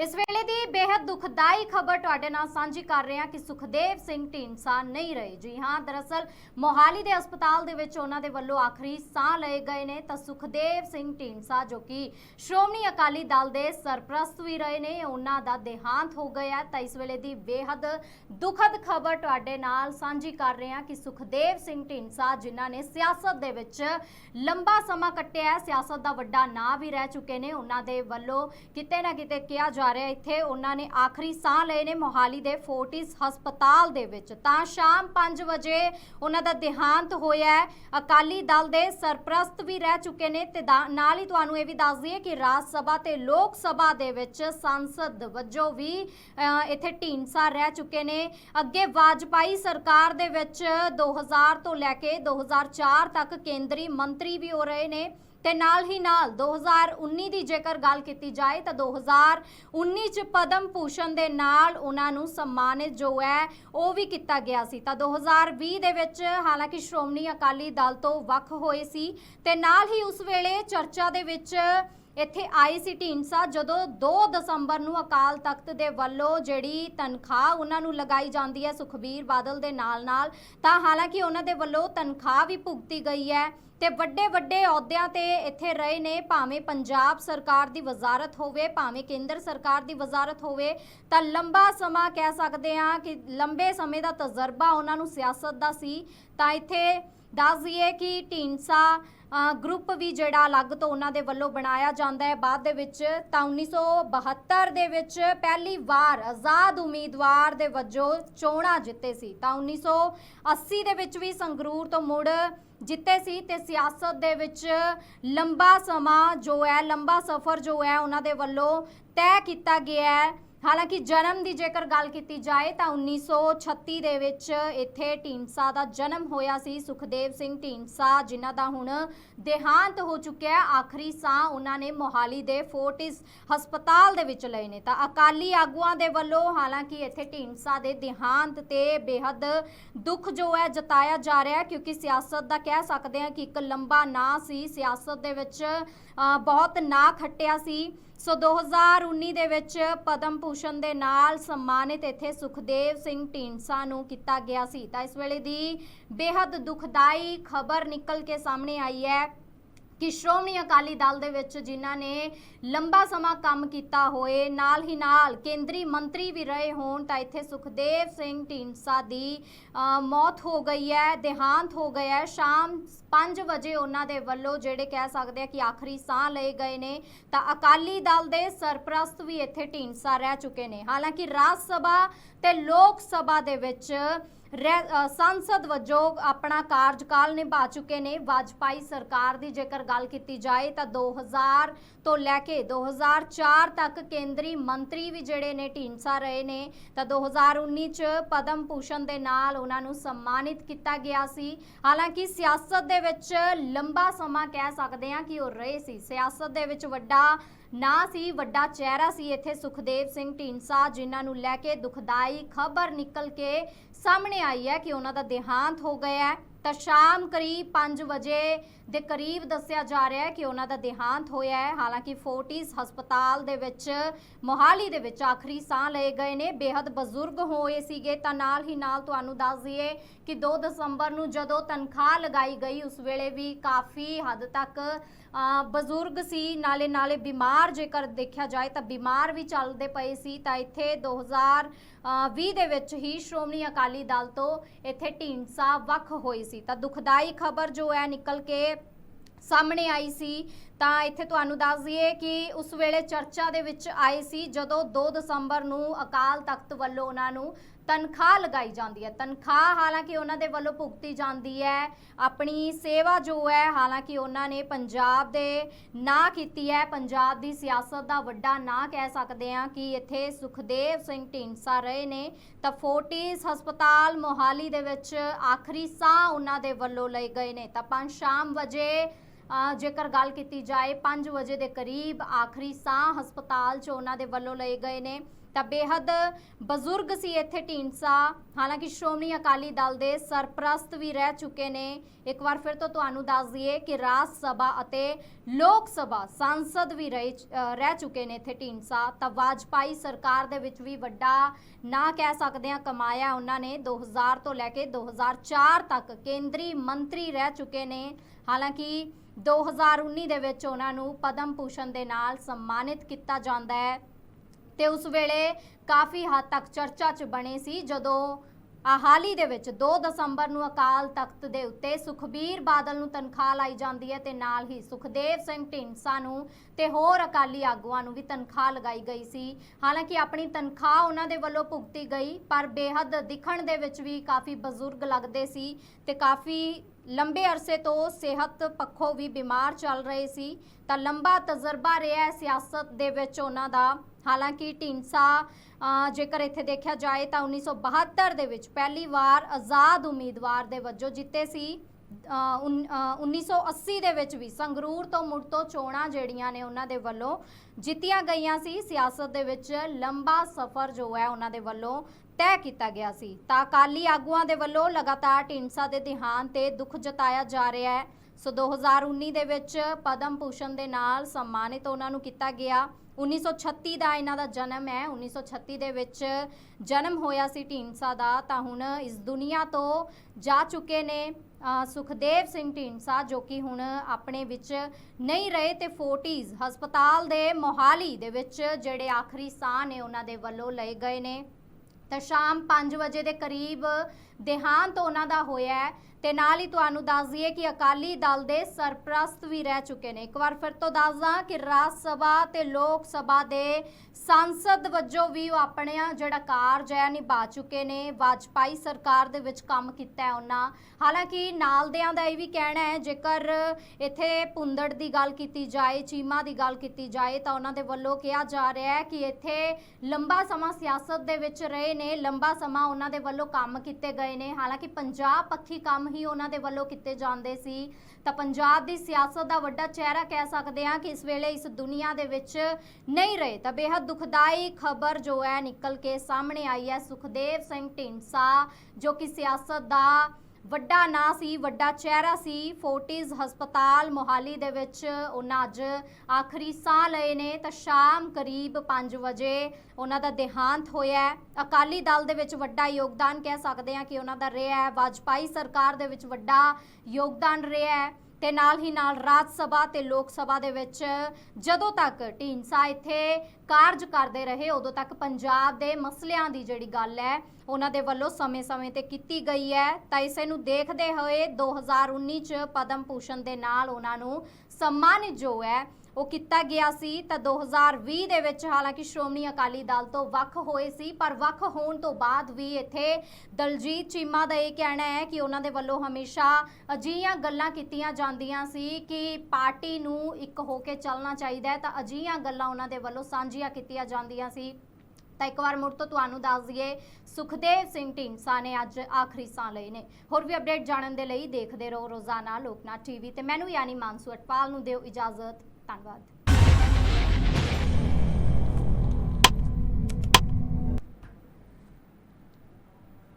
ਇਸ ਵੇਲੇ ਦੀ ਬੇहद ਦੁਖਦਾਈ ਖਬਰ ਤੁਹਾਡੇ ਨਾਲ ਸਾਂਝੀ ਕਰ ਰਹੇ ਹਾਂ ਕਿ ਸੁਖਦੇਵ ਸਿੰਘ ਢੀਂਡਸਾ ਨਹੀਂ ਰਹੇ। ਜੀ ਹਾਂ, ਦਰਅਸਲ ਮੋਹਾਲੀ ਦੇ ਹਸਪਤਾਲ ਦੇ ਵਿੱਚ ਉਹਨਾਂ ਦੇ ਵੱਲੋਂ ਆਖਰੀ ਸਾਹ ਲਏ ਗਏ ਨੇ। ਤਾਂ ਸੁਖਦੇਵ ਸਿੰਘ ਢੀਂਡਸਾ ਜੋ ਕਿ ਸ਼੍ਰੋਮਣੀ ਅਕਾਲੀ ਦਲ ਦੇ ਸਰਪ੍ਰਸਤ ਵੀ ਰਹੇ ਨੇ ਉਹਨਾਂ ਦਾ ਦੇਹਾਂਤ ਹੋ ਗਿਆ ਤਾਂ ਇਸ ਵੇਲੇ ਦੀ ਬੇहद ਦੁਖਦ ਖਬਰ ਤੁਹਾਡੇ ਨਾਲ ਸਾਂਝੀ ਕਰ ਰਹੇ ਹਾਂ ਕਿ ਸੁਖਦੇਵ ਸਿੰਘ ਢੀਂਡਸਾ, ਜਿਨ੍ਹਾਂ ਨੇ ਸਿਆਸਤ ਦੇ ਵਿੱਚ ਲੰਬਾ ਸਮਾਂ ਕੱਟਿਆ ਸਿਆਸਤ ਦਾ ਵੱਡਾ ਨਾਂ ਵੀ ਰਹਿ ਚੁੱਕੇ ਨੇ। ਉਹਨਾਂ ਦੇ ਵੱਲੋਂ ਕਿਤੇ ਨਾ ਕਿਤੇ ਕਿਹਾ ਜਾ ਰਿਹਾ ਇੱਥੇ ਉਹਨਾਂ ਨੇ ਆਖਰੀ ਸਾਹ ਲਏ ਨੇ ਮੋਹਾਲੀ ਦੇ ਫੋਰਟਿਸ ਹਸਪਤਾਲ ਦੇ ਵਿੱਚ। ਤਾਂ ਸ਼ਾਮ 5 ਵਜੇ ਉਹਨਾਂ ਦਾ ਦੇਹਾਂਤ ਹੋਇਆ ਹੈ। ਅਕਾਲੀ ਦਲ ਦੇ ਸਰਪ੍ਰਸਤ ਵੀ ਰਹਿ ਚੁੱਕੇ ਨੇ ਤੇ ਨਾਲ ਹੀ ਤੁਹਾਨੂੰ ਇਹ ਵੀ ਦੱਸ ਦਈਏ ਕਿ ਰਾਜ ਸਭਾ ਤੇ ਲੋਕ ਸਭਾ ਦੇ ਵਿੱਚ ਸੰਸਦ ਵਜੋਂ ਵੀ ਇੱਥੇ ਢੀਂਡਸਾ ਰਹਿ ਚੁੱਕੇ ਨੇ। ਅੱਗੇ ਵਾਜਪਾਈ ਸਰਕਾਰ ਦੇ ਵਿੱਚ 2000 ਤੋਂ ਲੈ ਕੇ 2004 ਤੱਕ ਕੇਂਦਰੀ ਮੰਤਰੀ ਵੀ ਹੋ ਰਹੇ ਨੇ। ਤੇ ਨਾਲ ਹੀ ਨਾਲ 2019 ਦੀ ਜੇਕਰ ਗੱਲ ਕੀਤੀ ਜਾਏ ਤਾਂ 2019 ਚ ਪਦਮ ਭੂਸ਼ਣ ਦੇ ਨਾਲ ਉਹਨਾਂ ਨੂੰ ਸਨਮਾਨਿਤ ਜੋ ਹੈ, ਉਹ ਵੀ ਕੀਤਾ ਗਿਆ ਸੀ। ਤਾਂ 2020 ਦੇ ਵਿੱਚ ਹਾਲਾਂਕਿ ਸ਼੍ਰੋਮਣੀ ਅਕਾਲੀ ਦਲ ਤੋਂ ਵੱਖ ਹੋਏ ਸੀ ਤੇ ਨਾਲ ਹੀ ਉਸ ਵੇਲੇ ਚਰਚਾ ਦੇ ਵਿੱਚ ਇੱਥੇ ਆਈ ਸੀ ਢੀਂਡਸਾ, ਜਦੋਂ 2 ਦਸੰਬਰ ਨੂੰ ਅਕਾਲ ਤਖਤ ਦੇ ਵੱਲੋਂ ਜਿਹੜੀ ਤਨਖਾਹ ਉਹਨਾਂ ਨੂੰ ਲਗਾਈ ਜਾਂਦੀ ਹੈ ਸੁਖਬੀਰ ਬਾਦਲ ਦੇ ਨਾਲ ਨਾਲ ਤਾਂ ਹਾਲਾਂਕਿ ਉਹਨਾਂ ਦੇ ਵੱਲੋਂ ਤਨਖਾਹ ਵੀ ਭੁਗਤੀ ਗਈ ਹੈ। ਤੇ ਵੱਡੇ ਵੱਡੇ ਅਹੁਦਿਆਂ ਤੇ ਇੱਥੇ ਰਹੇ ਨੇ, ਭਾਵੇਂ ਪੰਜਾਬ ਸਰਕਾਰ ਦੀ ਵਜ਼ਾਰਤ ਹੋਵੇ, ਭਾਵੇਂ ਕੇਂਦਰ ਸਰਕਾਰ ਦੀ ਵਜ਼ਾਰਤ ਹੋਵੇ, ਤਾਂ ਲੰਬਾ ਸਮਾਂ ਕਹਿ ਸਕਦੇ ਹਾਂ ਕਿ ਲੰਬੇ ਸਮੇਂ ਦਾ ਤਜਰਬਾ ਉਹਨਾਂ ਨੂੰ ਸਿਆਸਤ ਦਾ ਸੀ। ਤਾਂ ਇੱਥੇ ਦੱਸ ਦਈਏ ਕਿ ਢੀਂਡਸਾ ਗਰੁੱਪ ਵੀ ਜਿਹੜਾ ਅਲੱਗ ਤੋਂ ਉਹਨਾਂ ਦੇ ਵੱਲੋਂ ਬਣਾਇਆ ਜਾਂਦਾ ਹੈ। ਬਾਅਦ ਦੇ ਵਿੱਚ ਤਾਂ 1972 ਦੇ ਵਿੱਚ ਪਹਿਲੀ ਵਾਰ ਆਜ਼ਾਦ ਉਮੀਦਵਾਰ ਦੇ ਵਜੋਂ ਚੋਣਾਂ ਜਿੱਤੇ ਸੀ। ਤਾਂ 1980 ਦੇ ਵਿੱਚ ਵੀ ਸੰਗਰੂਰ ਤੋਂ ਮੁੜ ਜਿੱਤੇ ਸੀ ਤੇ ਸਿਆਸਤ ਦੇ ਵਿੱਚ ਲੰਬਾ ਸਮਾਂ ਜੋ ਹੈ, ਲੰਬਾ ਸਫ਼ਰ ਜੋ ਹੈ, ਉਹਨਾਂ ਦੇ ਵੱਲੋਂ ਤੈਅ ਕੀਤਾ ਗਿਆ ਹੈ ਹਾਲਾਂਕਿ ਜਨਮ ਦੀ ਜੇਕਰ ਗੱਲ ਕੀਤੀ ਜਾਏ ਤਾਂ 1936 ਦੇ ਵਿੱਚ ਇੱਥੇ ਢੀਂਡਸਾ ਦਾ ਜਨਮ ਹੋਇਆ ਸੀ। ਸੁਖਦੇਵ ਸਿੰਘ ਢੀਂਡਸਾ, ਜਿਨ੍ਹਾਂ ਦਾ ਹੁਣ ਦੇਹਾਂਤ ਹੋ ਚੁੱਕਿਆ ਹੈ। ਆਖਰੀ ਸਾਹ ਉਹਨਾਂ ਨੇ ਮੋਹਾਲੀ ਦੇ ਫੋਰਟਿਸ ਹਸਪਤਾਲ ਦੇ ਵਿੱਚ ਲਏ ਨੇ। ਤਾਂ ਅਕਾਲੀ ਆਗੂਆਂ ਦੇ ਵੱਲੋਂ ਹਾਲਾਂਕਿ ਇੱਥੇ ਢੀਂਡਸਾ ਦੇ ਦੇਹਾਂਤ ਤੇ ਬੇहद ਦੁੱਖ ਜੋ ਹੈ ਜਤਾਇਆ ਜਾ ਰਿਹਾ ਕਿਉਂਕਿ ਸਿਆਸਤ ਦਾ ਕਹਿ ਸਕਦੇ ਹਾਂ ਕਿ ਇੱਕ ਲੰਬਾ ਨਾਂ ਸੀ। ਸਿਆਸਤ ਦੇ ਵਿੱਚ ਬਹੁਤ ਨਾਂ ਖੱਟਿਆ ਸੀ। ਸੋ 2019 ਦੇ ਵਿੱਚ ਪਦਮਪੁਰ ਭੂਸ਼ਣ ਦੇ ਨਾਲ ਸਨਮਾਨਿਤ ਇੱਥੇ ਸੁਖਦੇਵ ਸਿੰਘ ਢੀਂਡਸਾ ਨੂੰ ਕੀਤਾ ਗਿਆ ਸੀ। ਤਾਂ ਇਸ ਵੇਲੇ ਦੀ ਬੇहद ਦੁਖਦਾਈ ਖਬਰ ਨਿਕਲ ਕੇ ਸਾਹਮਣੇ ਆਈ ਹੈ। ਕਿ ਸ਼੍ਰੋਮਣੀ ਅਕਾਲੀ ਦਲ ਦੇ ਵਿੱਚ ਜਿਨ੍ਹਾਂ ਨੇ ਲੰਬਾ ਸਮਾਂ ਕੰਮ ਕੀਤਾ ਹੋਏ, ਨਾਲ ਹੀ ਨਾਲ ਕੇਂਦਰੀ ਮੰਤਰੀ ਵੀ ਰਹੇ ਹੋਣ, ਤਾਂ ਇੱਥੇ ਸੁਖਦੇਵ ਸਿੰਘ ਢੀਂਡਸਾ ਦੀ ਮੌਤ ਹੋ ਗਈ ਹੈ, ਦੇਹਾਂਤ ਹੋ ਗਿਆ ਹੈ। ਸ਼ਾਮ 5 ਵਜੇ ਉਹਨਾਂ ਦੇ ਵੱਲੋਂ ਜਿਹੜੇ ਕਹਿ ਸਕਦੇ ਆ ਕਿ ਆਖਰੀ ਸਾਹ ਲਏ ਗਏ ਨੇ, ਤਾਂ ਅਕਾਲੀ ਦਲ ਦੇ ਸਰਪ੍ਰਸਤ ਵੀ ਇੱਥੇ ਢੀਂਡਸਾ ਰਹਿ ਚੁੱਕੇ ਨੇ। ਹਾਲਾਂਕਿ ਰਾਜ ਸਭਾ ਤੇ ਲੋਕ ਸਭਾ ਦੇ ਵਿੱਚ ਸੰਸਦ ਵਜੋਂ ਆਪਣਾ ਕਾਰਜਕਾਲ ਨਿਭਾ ਚੁੱਕੇ ਨੇ। ਵਾਜਪਾਈ ਸਰਕਾਰ ਦੀ ਜੇਕਰ ਗੱਲ ਕੀਤੀ ਜਾਏ ਤਾਂ 2000 ਤੋਂ ਲੈ ਕੇ 2004 ਤੱਕ ਕੇਂਦਰੀ ਮੰਤਰੀ ਵੀ ਜਿਹੜੇ ਨੇ ਢੀਂਡਸਾ ਰਹੇ ਨੇ। ਤਾਂ 2019 ਚ ਪਦਮ ਭੂਸ਼ਣ ਦੇ ਨਾਲ ਉਹਨਾਂ ਨੂੰ ਸਨਮਾਨਿਤ ਕੀਤਾ ਗਿਆ ਸੀ। ਹਾਲਾਂਕਿ ਸਿਆਸਤ ਦੇ ਵਿੱਚ ਲੰਬਾ ਸਮਾਂ ਕਹਿ ਸਕਦੇ ਹਾਂ ਕਿ ਉਹ ਰਹੇ ਸੀ। ਸਿਆਸਤ ਦੇ ਵਿੱਚ ਵੱਡਾ ਨਾ ਸੀ, ਵੱਡਾ ਚਿਹਰਾ ਸੀ ਇੱਥੇ ਸੁਖਦੇਵ ਸਿੰਘ ਢੀਂਡਸਾ, ਜਿਨ੍ਹਾਂ ਨੂੰ ਲੈ ਕੇ ਦੁਖਦਾਈ ਖਬਰ ਨਿਕਲ ਕੇ ਸਾਹਮਣੇ ਆਈ ਹੈ ਕਿ ਉਹਨਾਂ ਦਾ ਦੇਹਾਂਤ ਹੋ ਗਿਆ ਹੈ। ਤਾਂ ਸ਼ਾਮ ਕਰੀਬ 5 ਵਜੇ ਦੇ ਕਰੀਬ ਦੱਸਿਆ ਜਾ ਰਿਹਾ ਹੈ ਕਿ ਉਹਨਾਂ ਦਾ ਦੇਹਾਂਤ ਹੋਇਆ ਹੈ। ਹਾਲਾਂਕਿ ਫੋਰਟਿਸ ਹਸਪਤਾਲ ਦੇ ਵਿੱਚ, ਮੋਹਾਲੀ ਦੇ ਵਿੱਚ ਆਖਰੀ ਸਾਹ ਲਏ ਗਏ ਨੇ। ਬੇहद ਬਜ਼ੁਰਗ ਹੋਏ ਸੀਗੇ। ਤਾਂ ਨਾਲ ਹੀ ਨਾਲ ਤੁਹਾਨੂੰ ਦੱਸ ਦਈਏ ਕਿ 2 ਦਸੰਬਰ ਨੂੰ ਜਦੋਂ ਤਨਖਾਹ ਲਗਾਈ ਗਈ, ਉਸ ਵੇਲੇ ਵੀ ਕਾਫੀ ਹੱਦ ਤੱਕ ਬਜ਼ੁਰਗ ਸੀ। ਨਾਲੇ ਨਾਲੇ ਬਿਮਾਰ ਜੇਕਰ ਦੇਖਿਆ ਜਾਏ ਤਾਂ ਬਿਮਾਰ ਵੀ ਚੱਲਦੇ ਪਏ ਸੀ। ਤਾਂ ਇੱਥੇ 2020 ਦੇ ਵਿੱਚ ਹੀ ਸ਼੍ਰੋਮਣੀ ਅਕਾਲੀ ਦਲ ਤੋਂ ਇੱਥੇ ਢੀਂਡਸਾ ਵੱਖ ਹੋਈ ਸੀ ਤਾਂ ਦੁਖਦਾਈ ਖਬਰ ਜੋ ਹੈ ਨਿਕਲ ਕੇ ਸਾਹਮਣੇ ਆਈ ਸੀ ਤਾਂ ਇੱਥੇ ਤੁਹਾਨੂੰ ਦੱਸ ਦਈਏ ਕਿ ਉਸ ਵੇਲੇ ਚਰਚਾ ਦੇ ਵਿੱਚ ਆਏ ਸੀ ਜਦੋਂ 2 ਦਸੰਬਰ ਨੂੰ ਅਕਾਲ ਤਖਤ ਵੱਲੋਂ ਉਹਨਾਂ ਨੂੰ ਤਨਖਾਹ ਲਗਾਈ ਜਾਂਦੀ ਹੈ। ਤਨਖਾਹ ਹਾਲਾਂਕਿ ਉਹਨਾਂ ਦੇ ਵੱਲੋਂ ਭੁਗਤੀ ਜਾਂਦੀ ਹੈ। ਆਪਣੀ ਸੇਵਾ ਜੋ ਹੈ, ਹਾਲਾਂਕਿ ਉਹਨਾਂ ਨੇ ਪੰਜਾਬ ਦੇ ਨਾਂ ਕੀਤੀ ਹੈ। ਪੰਜਾਬ ਦੀ ਸਿਆਸਤ ਦਾ ਵੱਡਾ ਨਾਂ ਕਹਿ ਸਕਦੇ ਹਾਂ ਕਿ ਇੱਥੇ ਸੁਖਦੇਵ ਸਿੰਘ ਢੀਂਡਸਾ ਰਹੇ ਨੇ। ਤਾਂ ਫੋਰਟਿਸ ਹਸਪਤਾਲ ਮੋਹਾਲੀ ਦੇ ਵਿੱਚ ਆਖਰੀ ਸਾਹ ਉਹਨਾਂ ਦੇ ਵੱਲੋਂ ਲਏ ਗਏ ਨੇ। ਤਾਂ ਪੰਜ ਸ਼ਾਮ ਵਜੇ ਜੇਕਰ ਗੱਲ ਕੀਤੀ ਜਾਏ 5 ਵਜੇ ਦੇ ਕਰੀਬ ਆਖਰੀ ਸਾਹ ਹਸਪਤਾਲ 'ਚ ਉਹਨਾਂ ਦੇ ਵੱਲੋਂ ਲਏ ਗਏ ਨੇ। ਤਾਂ ਬੇਹੱਦ ਬਜ਼ੁਰਗ ਸੀ ਇੱਥੇ ਢੀਂਡਸਾ। ਹਾਲਾਂਕਿ ਸ਼੍ਰੋਮਣੀ ਅਕਾਲੀ ਦਲ ਦੇ ਸਰਪ੍ਰਸਤ ਵੀ ਰਹਿ ਚੁੱਕੇ ਨੇ। ਇੱਕ ਵਾਰ ਫਿਰ ਤੋਂ ਤੁਹਾਨੂੰ ਦੱਸ ਦਈਏ ਕਿ ਰਾਜ ਸਭਾ ਅਤੇ ਲੋਕ ਸਭਾ ਸੰਸਦ ਵੀ ਰਹੇ ਰਹਿ ਚੁੱਕੇ ਨੇ ਇੱਥੇ ਢੀਂਡਸਾ। ਤਾਂ ਵਾਜਪਾਈ ਸਰਕਾਰ ਦੇ ਵਿੱਚ ਵੀ ਵੱਡਾ ਨਾ ਕਹਿ ਸਕਦੇ ਆ ਕਮਾਇਆ ਉਹਨਾਂ ਨੇ। 2000 ਤੋਂ ਲੈ ਕੇ 2004 ਤੱਕ ਕੇਂਦਰੀ ਮੰਤਰੀ ਰਹਿ ਚੁੱਕੇ ਨੇ। ਹਾਲਾਂਕਿ 2019 ਦੇ ਵਿੱਚ ਉਹਨਾਂ ਨੂੰ ਪਦਮ ਭੂਸ਼ਣ ਦੇ ਨਾਲ ਸਨਮਾਨਿਤ ਕੀਤਾ ਜਾਂਦਾ ਹੈ। ਤੇ ਉਸ ਵੇਲੇ ਕਾਫੀ ਹੱਦ ਤੱਕ ਚਰਚਾ 'ਚ ਬਣੇ ਸੀ, ਜਦੋਂ ਆ ਹਾਲ ਹੀ ਦੇ ਵਿੱਚ 2 ਦਸੰਬਰ ਨੂੰ ਅਕਾਲ ਤਖਤ ਦੇ ਉੱਤੇ ਸੁਖਬੀਰ ਬਾਦਲ ਨੂੰ ਤਨਖਾਹ ਲਾਈ ਜਾਂਦੀ ਹੈ ਤੇ ਨਾਲ ਹੀ ਸੁਖਦੇਵ ਸਿੰਘ ਢੀਂਡਸਾ ਨੂੰ ਤੇ ਹੋਰ ਅਕਾਲੀ ਆਗੂਆਂ ਨੂੰ ਵੀ ਤਨਖਾਹ ਲਗਾਈ ਗਈ ਸੀ। ਹਾਲਾਂਕਿ ਆਪਣੀ ਤਨਖਾਹ ਉਹਨਾਂ ਦੇ ਵੱਲੋਂ ਭੁਗਤੀ ਗਈ, ਪਰ ਬੇਹੱਦ ਦਿਖਣ ਦੇ ਵਿੱਚ ਵੀ ਕਾਫੀ ਬਜ਼ੁਰਗ ਲੱਗਦੇ ਸੀ ਤੇ ਕਾਫੀ ਲੰਬੇ ਅਰਸੇ ਤੋਂ ਸਿਹਤ ਪੱਖੋਂ ਵੀ ਬਿਮਾਰ ਚੱਲ ਰਹੇ ਸੀ, ਤਾਂ ਲੰਬਾ ਤਜਰਬਾ ਰਿਹਾ ਹੈ ਸਿਆਸਤ ਦੇ ਵਿੱਚ ਉਹਨਾਂ ਦਾ। ਹਾਲਾਂਕਿ ਢੀਂਡਸਾ ਜੇਕਰ ਇੱਥੇ ਦੇਖਿਆ ਜਾਏ ਤਾਂ 1972 ਦੇ ਵਿੱਚ ਪਹਿਲੀ ਵਾਰ ਆਜ਼ਾਦ ਉਮੀਦਵਾਰ ਦੇ ਵਜੋਂ ਜਿੱਤੇ ਸੀ। 1980 ਦੇ ਵਿੱਚ ਵੀ ਸੰਗਰੂਰ ਤੋਂ ਮੁੜ ਤੋਂ ਚੋਣਾਂ ਜਿਹੜੀਆਂ ਨੇ ਉਹਨਾਂ ਦੇ ਵੱਲੋਂ ਜਿੱਤੀਆਂ ਗਈਆਂ ਸੀ। ਸਿਆਸਤ ਦੇ ਵਿੱਚ ਲੰਬਾ ਸਫ਼ਰ ਜੋ ਹੈ ਉਹਨਾਂ ਦੇ ਵੱਲੋਂ ਤੈਅ ਕੀਤਾ ਗਿਆ ਸੀ। ਤਾਂ ਅਕਾਲੀ ਆਗੂਆਂ ਦੇ ਵੱਲੋਂ ਲਗਾਤਾਰ ਢੀਂਡਸਾ ਦੇ ਦਿਹਾਂਤ ਤੇ ਦੁੱਖ ਜਤਾਇਆ ਜਾ ਰਿਹਾ ਹੈ। ਸੋ 2019 ਦੇ ਵਿੱਚ ਪਦਮ ਭੂਸ਼ਣ ਦੇ ਨਾਲ ਸਨਮਾਨਿਤ ਉਹਨਾਂ ਨੂੰ ਕੀਤਾ ਗਿਆ। 1936 ਦਾ ਇਹਨਾਂ ਦਾ ਜਨਮ ਹੈ। 1936 ਦੇ ਵਿੱਚ ਜਨਮ ਹੋਇਆ ਸੀ ਢੀਂਡਸਾ ਦਾ। ਤਾਂ ਹੁਣ ਇਸ ਦੁਨੀਆ ਤੋਂ ਜਾ ਚੁੱਕੇ ਨੇ ਸੁਖਦੇਵ ਸਿੰਘ ਢੀਂਡਸਾ ਜੋ ਕਿ ਹੁਣ ਆਪਣੇ ਵਿੱਚ ਨਹੀਂ ਰਹੇ ਤੇ ਫੋਰਟੀਜ਼ ਹਸਪਤਾਲ ਦੇ ਮੋਹਾਲੀ ਦੇ ਵਿੱਚ ਜਿਹੜੇ ਆਖਰੀ ਸਾਹ ਨੇ ਉਹਨਾਂ ਦੇ ਵੱਲੋਂ ਲਏ ਗਏ ਨੇ। ਤਾਂ ਸ਼ਾਮ 5 ਵਜੇ ਦੇ ਕਰੀਬ ਦੇਹਾਂਤ ਉਹਨਾਂ ਦਾ ਹੋਇਆ ਹੈ। ਤੇ ਨਾਲ ਹੀ ਤੁਹਾਨੂੰ ਦੱਸ ਦਈਏ ਕਿ ਅਕਾਲੀ ਦਲ ਦੇ ਸਰਪ੍ਰਸਤ ਵੀ ਰਹਿ ਚੁੱਕੇ ਨੇ। ਇੱਕ ਵਾਰ ਫਿਰ ਤੋਂ ਦੱਸਦਾ ਕਿ ਰਾਜ ਸਭਾ ਤੇ ਲੋਕ ਸਭਾ ਦੇ ਸੰਸਦ ਵਜੋਂ ਵੀ ਉਹ ਆਪਣਾ ਜਿਹੜਾ ਕਾਰਜ ਹੈ, ਨਿਭਾ ਚੁੱਕੇ ਨੇ। ਵਾਜਪਾਈ ਸਰਕਾਰ ਦੇ ਵਿੱਚ ਕੰਮ ਕੀਤਾ ਹੈ ਉਹਨਾਂ। ਹਾਲਾਂਕਿ ਨਾਲਦਿਆਂ ਦਾ ਇਹ ਵੀ ਕਹਿਣਾ ਹੈ, ਜੇਕਰ ਇੱਥੇ ਪੁੰਦੜ ਦੀ ਗੱਲ ਕੀਤੀ ਜਾਏ, ਚੀਮਾ ਦੀ ਗੱਲ ਕੀਤੀ ਜਾਏ, ਤਾਂ ਉਹਨਾਂ ਦੇ ਵੱਲੋਂ ਕਿਹਾ ਜਾ ਰਿਹਾ ਹੈ ਕਿ ਇੱਥੇ ਲੰਬਾ ਸਮਾਂ ਸਿਆਸਤ ਦੇ ਵਿੱਚ ਰਹੇ ਨੇ। ਲੰਬਾ ਸਮਾਂ ਉਹਨਾਂ ਦੇ ਵੱਲੋਂ ਕੰਮ ਕੀਤੇ ਗਏ ਨੇ। ਹਾਲਾਂਕਿ ਪੰਜਾਬ ਪੱਖੀ ਕੰਮ ਹੀ ਉਹਨਾਂ ਦੇ ਵੱਲੋਂ ਕੀਤੇ ਜਾਂਦੇ ਸੀ। ਤਾਂ ਪੰਜਾਬ ਦੀ ਸਿਆਸਤ ਦਾ ਵੱਡਾ ਚਿਹਰਾ ਕਹਿ ਸਕਦੇ ਹਾਂ ਕਿ ਇਸ ਵੇਲੇ ਇਸ ਦੁਨੀਆ ਦੇ ਵਿੱਚ ਨਹੀਂ ਰਹੇ। ਤਾਂ ਬੇहद ਦੁਖਦਾਈ ਖਬਰ ਜੋ ਹੈ ਨਿਕਲ ਕੇ ਸਾਹਮਣੇ ਆਈ ਹੈ। ਸੁਖਦੇਵ ਸਿੰਘ ਢੀਂਡਸਾ ਜੋ ਕਿ ਸਿਆਸਤ ਦਾ ਵੱਡਾ ਨਾਂ ਸੀ, ਵੱਡਾ ਚਿਹਰਾ ਸੀ ਫੋਰਟਿਸ ਹਸਪਤਾਲ ਮੋਹਾਲੀ ਦੇ ਵਿੱਚ ਉਹਨਾਂ ਅੱਜ ਆਖਰੀ ਸਾਹ ਲਏ ਨੇ। ਤਾਂ ਸ਼ਾਮ ਕਰੀਬ 5 ਵਜੇ ਉਹਨਾਂ ਦਾ ਦੇਹਾਂਤ ਹੋਇਆ ਅਕਾਲੀ ਦਲ ਦੇ ਵਿੱਚ ਵੱਡਾ ਯੋਗਦਾਨ ਕਹਿ ਸਕਦੇ ਹਾਂ ਕਿ ਉਹਨਾਂ ਦਾ ਰਿਹਾ ਹੈ। ਵਾਜਪਾਈ ਸਰਕਾਰ ਦੇ ਵਿੱਚ ਵੱਡਾ ਯੋਗਦਾਨ ਰਿਹਾ ਹੈ। ਤੇ ਨਾਲ ਹੀ ਨਾਲ ਰਾਜ ਸਭਾ ਤੇ ਲੋਕ ਸਭਾ ਦੇ ਵਿੱਚ ਜਦੋਂ ਤੱਕ ਢੀਂਡਸਾ ਇੱਥੇ ਕਾਰਜ ਕਰਦੇ ਰਹੇ, ਉਦੋਂ ਤੱਕ ਪੰਜਾਬ ਦੇ ਮਸਲਿਆਂ ਦੀ ਜਿਹੜੀ ਗੱਲ ਹੈ, ਉਹਨਾਂ ਦੇ ਵੱਲੋਂ ਸਮੇਂ-ਸਮੇਂ ਤੇ ਕੀਤੀ ਗਈ ਹੈ। ਤਾਂ ਇਸੇ ਨੂੰ ਦੇਖਦੇ ਹੋਏ 2019 ਚ ਪਦਮ ਭੂਸ਼ਣ ਦੇ ਨਾਲ ਉਹਨਾਂ ਨੂੰ ਸਨਮਾਨਿਤ ਜੋ ਹੈ ਉਹ ਕੀਤਾ ਗਿਆ ਸੀ ਤਾਂ 2020 ਦੇ ਵਿੱਚ ਹਾਲਾਂਕਿ ਸ਼੍ਰੋਮਣੀ ਅਕਾਲੀ ਦਲ ਤੋਂ ਵੱਖ ਹੋਏ ਸੀ, ਪਰ ਵੱਖ ਹੋਣ ਤੋਂ ਬਾਅਦ ਵੀ ਇੱਥੇ ਦਲਜੀਤ ਚੀਮਾ ਦਾ ਇਹ ਕਹਿਣਾ ਹੈ ਕਿ ਉਹਨਾਂ ਦੇ ਵੱਲੋਂ ਹਮੇਸ਼ਾ ਅਜਿਹੀਆਂ ਗੱਲਾਂ ਕੀਤੀਆਂ ਜਾਂਦੀਆਂ ਸੀ ਕਿ ਪਾਰਟੀ ਨੂੰ ਇੱਕ ਹੋ ਕੇ ਚੱਲਣਾ ਚਾਹੀਦਾ ਹੈ ਤਾਂ ਅਜਿਹੀਆਂ ਗੱਲਾਂ ਉਹਨਾਂ ਦੇ ਵੱਲੋਂ ਸਾਂਝੀਆਂ ਕੀਤੀਆਂ ਜਾਂਦੀਆਂ ਸੀ। ਤਾਂ ਇੱਕ ਵਾਰ ਮੁੜ ਤੋਂ ਤੁਹਾਨੂੰ ਦੱਸ ਦਈਏ, ਸੁਖਦੇਵ ਸਿੰਘ ਢੀਂਡਸਾ ਨੇ ਅੱਜ ਆਖਰੀ ਸਾਹ ਲਏ ਨੇ। ਹੋਰ ਵੀ ਅਪਡੇਟ ਜਾਣਨ ਦੇ ਲਈ ਦੇਖਦੇ ਰਹੋ ਰੋਜ਼ਾਨਾ ਲੋਕਨਾਥ ਟੀਵੀ ਤੇ। ਮੈਨੂੰ ਯਾਨੀ ਮਾਨਸੂ ਅਟਪਾਲ ਨੂੰ ਦਿਓ ਇਜਾਜ਼ਤ। ਧੰਨਵਾਦ।